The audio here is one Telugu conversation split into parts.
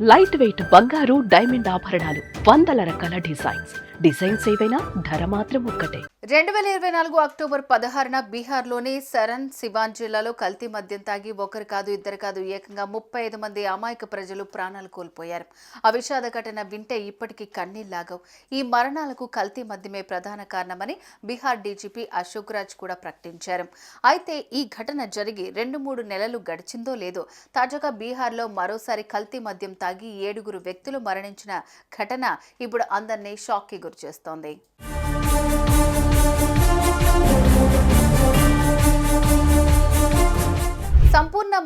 లైట్ వెయిట్ బంగారు డైమండ్ ఆభరణాలు వందల రకాల డిజైన్స్ డిజైన్స్ ఏవైనా ధర మాత్రం ఒక్కటే. రెండు వేల ఇరవై నాలుగు అక్టోబర్ పదహారున బీహార్లోని సరన్ సివాన్ జిల్లాలో కల్తీ మద్యం తాగి ఒకరు కాదు ఇద్దరు కాదు ఏకంగా ముప్పై ఐదు మంది అమాయక ప్రజలు ప్రాణాలు కోల్పోయారు. ఆ విషాద ఘటన వింటే ఇప్పటికీ కన్నీళ్ళాగవు ఈ మరణాలకు కల్తీ మద్యమే ప్రధాన కారణమని బీహార్ డీజీపీ అశోక్ రాజ్ కూడా ప్రకటించారు. అయితే ఈ ఘటన జరిగి రెండు మూడు నెలలు గడిచిందో లేదో తాజాగా బీహార్లో మరోసారి కల్తీ మద్యం తాగి ఏడుగురు వ్యక్తులు మరణించిన ఘటన ఇప్పుడు అందరినీ షాక్కి గురిచేస్తోంది.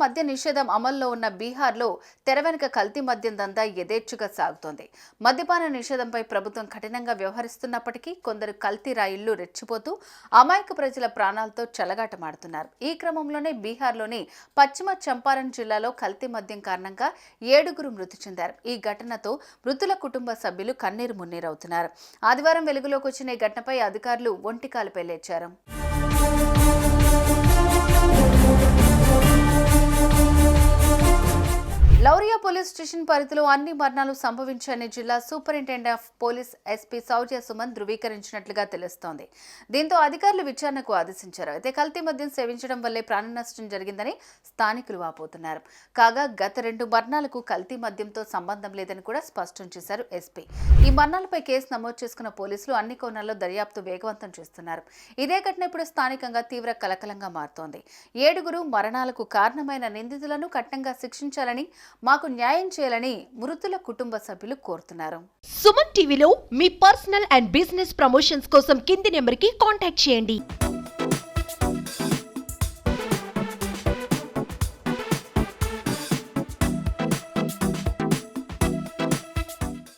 మద్య నిషేధం అమల్లో ఉన్న బీహార్లో తెర వెనుక కల్తీ మద్యం దందా యథేచ్ఛగా సాగుతోంది. మద్యపాన నిషేధంపై ప్రభుత్వం కఠినంగా వ్యవహరిస్తున్నప్పటికీ కొందరు కల్తీ రాయిళ్ళు రెచ్చిపోతూ అమాయక ప్రజల ప్రాణాలతో చెలగాటమాడుతున్నారు. ఈ క్రమంలోనే బీహార్లోని పశ్చిమ చంపారణ్ జిల్లాలో కల్తీ మద్యం కారణంగా ఏడుగురు మృతి చెందారు. ఈ ఘటనతో మృతుల కుటుంబ సభ్యులు కన్నీరు మున్నీరవుతున్నారు. ఆదివారం వెలుగులోకి వచ్చిన ఈ ఘటనపై అధికారులు ఒంటికాలుపై లేచారు పోలీస్ స్టేషన్ పరిధిలో అన్ని మరణాలు సంభవించాయని జిల్లా superintendent of police SP Soujaya Suman ధృవీకరించినట్లుగా తెలుస్తోంది. దీంతో అధికారులు విచారణకు ఆదేశించారు. అయితే కల్తీ మద్యం సేవించడం వల్లే ప్రాణ నష్టం జరిగిందని స్థానికులు వాపోతున్నారు. కాగా గత రెండు మరణాలకు కల్తీ మద్యంతో సంబంధం లేదని కూడా స్పష్టం చేశారు ఎస్పీ. ఈ మరణాలపై కేసు నమోదు చేసుకున్న పోలీసులు అన్ని కోణాల్లో దర్యాప్తు వేగవంతం చేస్తున్నారు. ఇదే ఘటన ఇప్పుడు స్థానికంగా తీవ్ర కలకలంగా మారుతోంది. ఏడుగురు మరణాలకు కారణమైన నిందితులను కఠినంగా శిక్షించాలని మాకు న్యాయం చేయాలని మృతుల కుటుంబ సభ్యులు కోరుతున్నారు. సుమన్ టీవీలో మీ పర్సనల్ అండ్ బిజినెస్ ప్రమోషన్స్ కోసం కింది నెంబర్కి కాంటాక్ట్ చేయండి.